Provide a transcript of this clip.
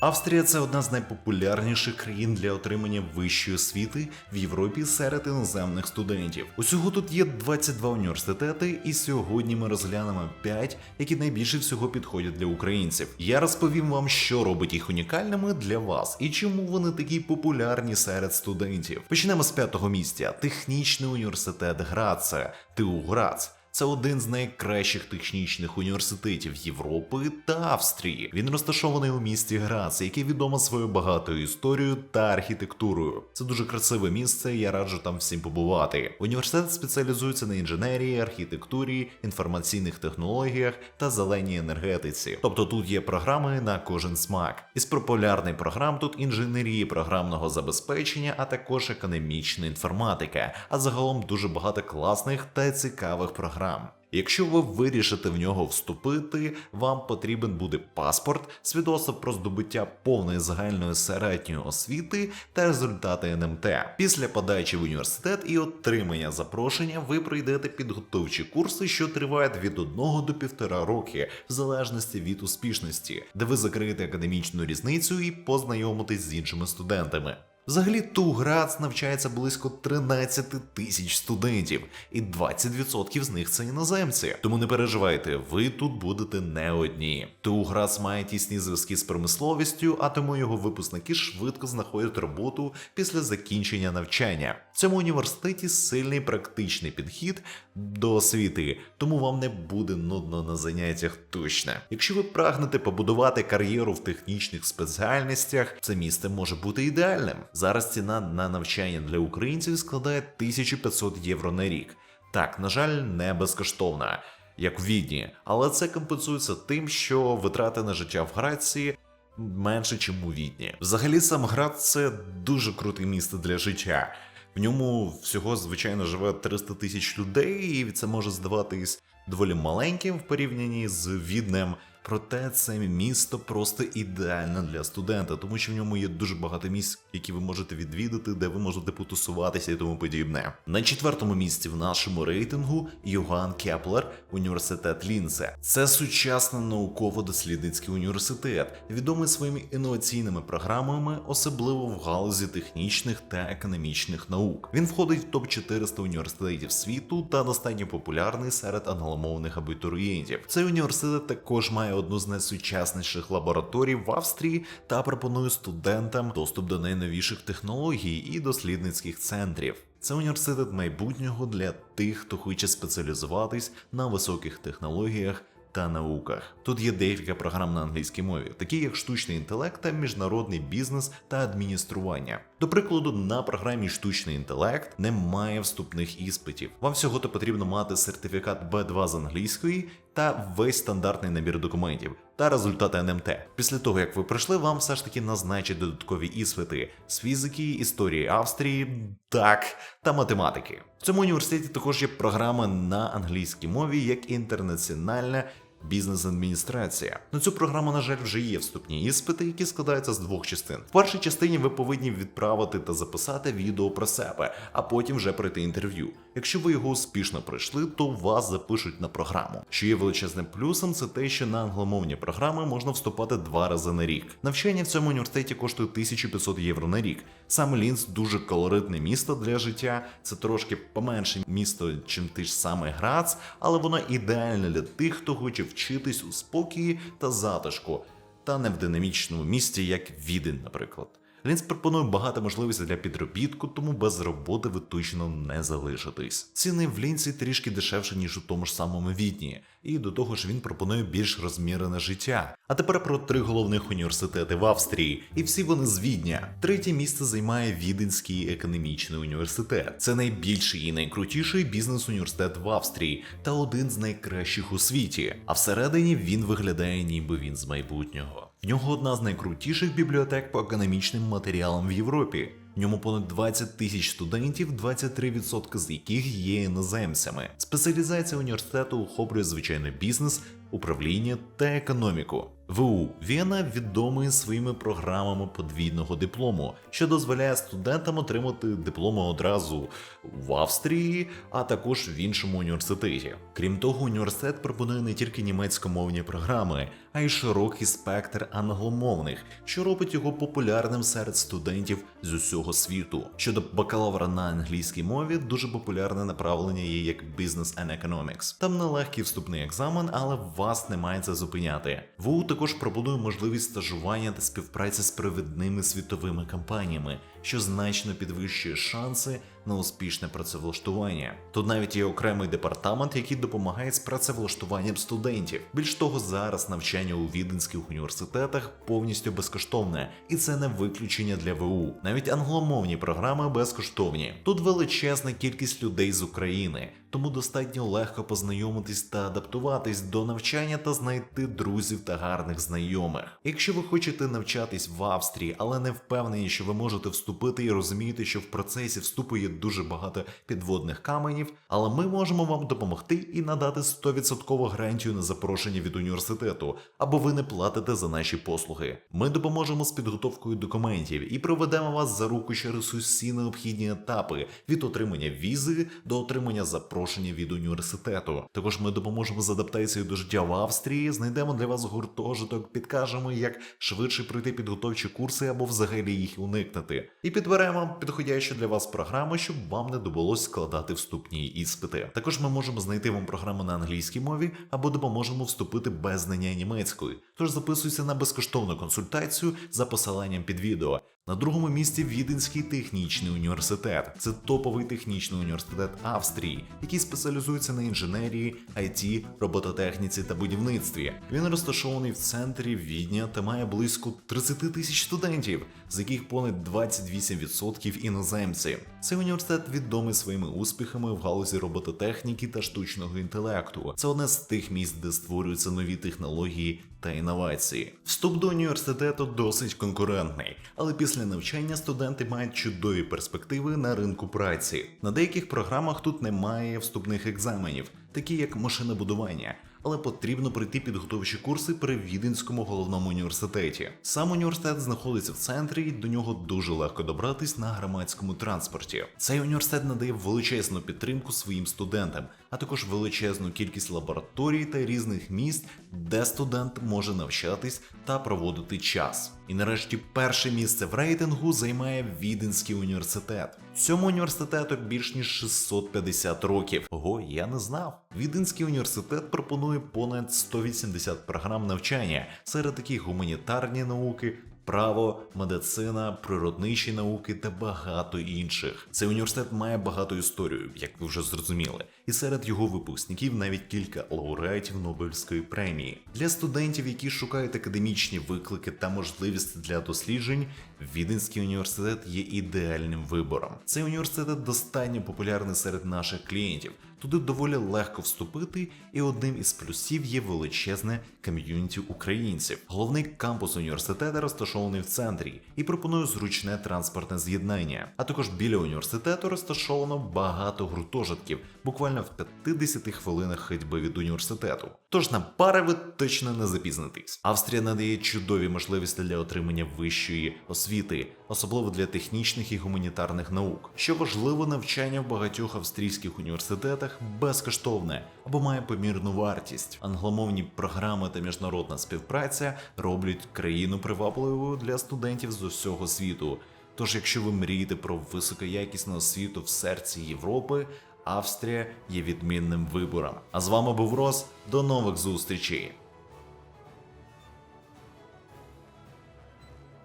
Австрія це одна з найпопулярніших країн для отримання вищої освіти в Європі серед іноземних студентів. Усього тут є 22 університети, і сьогодні ми розглянемо 5, які найбільше всього підходять для українців. Я розповім вам, що робить їх унікальними для вас і чому вони такі популярні серед студентів. Почнемо з п'ятого місця: технічний університет Граца, ТУ Грац. Це один з найкращих технічних університетів Європи та Австрії. Він розташований у місті Грац, яке відомо своєю багатою історією та архітектурою. Це дуже красиве місце. Я раджу там всім побувати. Університет спеціалізується на інженерії, архітектурі, інформаційних технологіях та зеленій енергетиці. Тобто тут є програми на кожен смак. Із популярних програм тут інженерії програмного забезпечення, а також економічна інформатика. А загалом дуже багато класних та цікавих програм. Якщо ви вирішите в нього вступити, вам потрібен буде паспорт, свідоцтво про здобуття повної загальної середньої освіти та результати НМТ. Після подачі в університет і отримання запрошення ви пройдете підготовчі курси, що тривають від 1 до 1,5 роки, в залежності від успішності, де ви закриєте академічну різницю і познайомитесь з іншими студентами. Взагалі, ТУ Грац навчається близько 13 тисяч студентів, і 20% з них це іноземці. Тому не переживайте, ви тут будете не одні. ТУ Грац має тісні зв'язки з промисловістю, а тому його випускники швидко знаходять роботу після закінчення навчання. В цьому університеті сильний практичний підхід до освіти, тому вам не буде нудно на заняттях точно. Якщо ви прагнете побудувати кар'єру в технічних спеціальностях, це місце може бути ідеальним. Зараз ціна на навчання для українців складає 1500 євро на рік. Так, на жаль, не безкоштовна, як в Відні, але це компенсується тим, що витрати на життя в Грації менше, ніж у Відні. Взагалі, сам Град це дуже круте місто для життя. В ньому всього, звичайно, живе 300 тисяч людей, і це може здаватись доволі маленьким в порівнянні з Віднем. Проте це місто просто ідеальне для студента, тому що в ньому є дуже багато місць, які ви можете відвідати, де ви можете потусуватися і тому подібне. На четвертому місці в нашому рейтингу Йоганн Кеплер, університет Лінце. Це сучасний науково-дослідницький університет, відомий своїми інноваційними програмами, особливо в галузі технічних та економічних наук. Він входить в топ 400 університетів світу та достатньо популярний серед англомовних абітурієнтів. Цей університет також має одну з найсучасніших лабораторій в Австрії та пропонує студентам доступ до найновіших технологій і дослідницьких центрів. Це університет майбутнього для тих, хто хоче спеціалізуватись на високих технологіях та науках. Тут є декілька програм на англійській мові, такі як штучний інтелект та міжнародний бізнес та адміністрування. До прикладу, на програмі штучний інтелект немає вступних іспитів. Вам всього то потрібно мати сертифікат B2 з англійської та весь стандартний набір документів та результати НМТ. Після того, як ви пройшли, вам все ж таки назначать додаткові іспити з фізики, історії Австрії, так та математики. В цьому університеті також є програма на англійській мові як інтернаціональна бізнес-адміністрація. На цю програму, на жаль, вже є вступні іспити, які складаються з двох частин. В першій частині ви повинні відправити та записати відео про себе, а потім вже пройти інтерв'ю. Якщо ви його успішно пройшли, то вас запишуть на програму. Що є величезним плюсом, це те, що на англомовні програми можна вступати два рази на рік. Навчання в цьому університеті коштує 1500 євро на рік. Саме Лінц дуже колоритне місто для життя. Це трошки поменше місто, чим ти ж саме Грац, але воно ідеальне для тих, хто хоче вчитись у спокої та затишку, та не в динамічному місті, як Відень, наприклад. Лінс пропонує багато можливостей для підробітку, тому без роботи ви точно не залишитесь. Ціни в Лінці трішки дешевше, ніж у тому ж самому Відні, і до того ж він пропонує більш розмірене життя. А тепер про три головних університети в Австрії, і всі вони з Відня. Третє місце займає Віденський економічний університет. Це найбільший і найкрутіший бізнес-університет в Австрії та один з найкращих у світі. А всередині він виглядає, ніби він з майбутнього. В нього одна з найкрутіших бібліотек по економічним матеріалам в Європі. В ньому понад 20 тисяч студентів, 23% з яких є іноземцями. Спеціалізація університету охоплює звичайно бізнес, управління та економіку. ВУ Вена відомий своїми програмами подвійного диплому, що дозволяє студентам отримати дипломи одразу в Австрії, а також в іншому університеті. Крім того, університет пропонує не тільки німецькомовні програми, а й широкий спектр англомовних, що робить його популярним серед студентів з усього світу. Щодо бакалавра на англійській мові, дуже популярне направлення є як Business and Economics. Там нелегкий вступний екзамен, але вас не має це зупиняти. ВУ також пропонує можливість стажування та співпраці з провідними світовими компаніями, що значно підвищує шанси на успішне працевлаштування. Тут навіть є окремий департамент, який допомагає з працевлаштуванням студентів. Більш того, зараз навчання у віденських університетах повністю безкоштовне, і це не виключення для ВУ. Навіть англомовні програми безкоштовні. Тут величезна кількість людей з України. Тому достатньо легко познайомитись та адаптуватись до навчання та знайти друзів та гарних знайомих. Якщо ви хочете навчатись в Австрії, але не впевнені, що ви можете вступити і розумієте, що в процесі вступу є дуже багато підводних каменів, але ми можемо вам допомогти і надати 100% гарантію на запрошення від університету, або ви не платите за наші послуги. Ми допоможемо з підготовкою документів і проведемо вас за руку через усі необхідні етапи від отримання візи до отримання запрошення від університету. Також ми допоможемо з адаптацією до життя в Австрії, знайдемо для вас гуртожиток, підкажемо, як швидше пройти підготовчі курси або взагалі їх уникнути. І підберемо підходящу для вас програму, щоб вам не довелось складати вступні іспити. Також ми можемо знайти вам програму на англійській мові або допоможемо вступити без знання німецької. Тож записуйся на безкоштовну консультацію за посиланням під відео. На другому місці Віденський технічний університет. Це топовий технічний університет Австрії, який спеціалізується на інженерії, IT, робототехніці та будівництві. Він розташований в центрі Відня та має близько 30 тисяч студентів, з яких понад 28% іноземці. Цей університет відомий своїми успіхами в галузі робототехніки та штучного інтелекту. Це одне з тих місць, де створюються нові технології та інновації. Вступ до університету досить конкурентний, але після навчання студенти мають чудові перспективи на ринку праці. На деяких програмах тут немає вступних екзаменів, такі як машинобудування. Але потрібно пройти підготовчі курси при Віденському головному університеті. Сам університет знаходиться в центрі, і до нього дуже легко добратись на громадському транспорті. Цей університет надає величезну підтримку своїм студентам, а також величезну кількість лабораторій та різних місць, де студент може навчатись та проводити час. І нарешті перше місце в рейтингу займає Віденський університет. Цьому університету більш ніж 650 років. Ого, я не знав. Віденський університет пропонує понад 180 програм навчання, серед яких гуманітарні науки. Право, медицина, природничі науки та багато інших. Цей університет має багату історію, як ви вже зрозуміли, і серед його випускників навіть кілька лауреатів Нобелівської премії. Для студентів, які шукають академічні виклики та можливості для досліджень, Віденський університет є ідеальним вибором. Цей університет достатньо популярний серед наших клієнтів. Туди доволі легко вступити, і одним із плюсів є величезне ком'юніті українців. Головний кампус університету розташований в центрі і пропонує зручне транспортне з'єднання. А також біля університету розташовано багато гуртожитків, буквально в 50 хвилинах ходьби від університету. Тож на пари ви точно не запізнитесь. Австрія надає чудові можливості для отримання вищої освіти, особливо для технічних і гуманітарних наук. Що важливо, навчання в багатьох австрійських університетах безкоштовне або має помірну вартість. Англомовні програми та міжнародна співпраця роблять країну привабливою для студентів з усього світу. Тож, якщо ви мрієте про високоякісну освіту в серці Європи, Австрія є відмінним вибором. А з вами був Рос. До нових зустрічей!